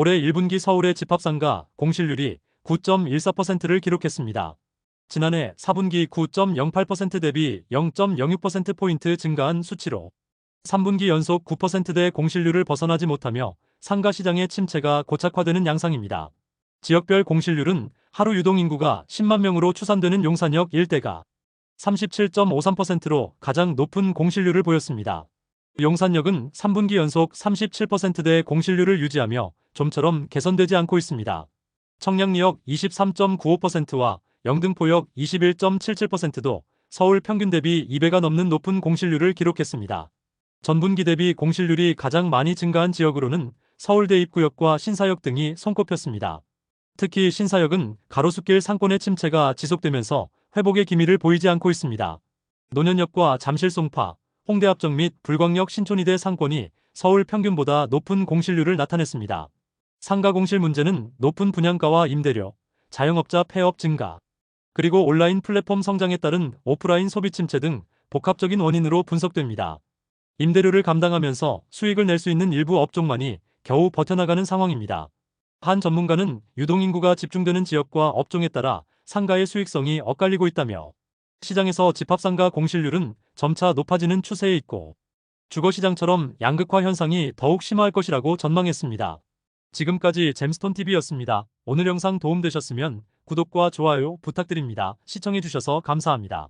올해 1분기 서울의 집합상가 공실률이 9.14%를 기록했습니다. 지난해 4분기 9.08% 대비 0.06%포인트 증가한 수치로 3분기 연속 9%대 공실률을 벗어나지 못하며 상가 시장의 침체가 고착화되는 양상입니다. 지역별 공실률은 하루 유동인구가 10만 명으로 추산되는 용산역 일대가 37.53%로 가장 높은 공실률을 보였습니다. 용산역은 3분기 연속 37%대 공실률을 유지하며 좀처럼 개선되지 않고 있습니다. 청량리역 23.95%와 영등포역 21.77%도 서울 평균 대비 2배가 넘는 높은 공실률을 기록했습니다. 전분기 대비 공실률이 가장 많이 증가한 지역으로는 서울대 입구역과 신사역 등이 손꼽혔습니다. 특히 신사역은 가로수길 상권의 침체가 지속되면서 회복의 기미를 보이지 않고 있습니다. 노년역과 잠실 송파, 홍대 합정 및 불광역 신촌이대 상권이 서울 평균보다 높은 공실률을 나타냈습니다. 상가 공실 문제는 높은 분양가와 임대료, 자영업자 폐업 증가, 그리고 온라인 플랫폼 성장에 따른 오프라인 소비 침체 등 복합적인 원인으로 분석됩니다. 임대료를 감당하면서 수익을 낼 수 있는 일부 업종만이 겨우 버텨나가는 상황입니다. 한 전문가는 유동인구가 집중되는 지역과 업종에 따라 상가의 수익성이 엇갈리고 있다며 시장에서 집합상가 공실률은 점차 높아지는 추세에 있고 주거시장처럼 양극화 현상이 더욱 심화할 것이라고 전망했습니다. 지금까지 잼스톤TV였습니다. 오늘 영상 도움되셨으면 구독과 좋아요 부탁드립니다. 시청해주셔서 감사합니다.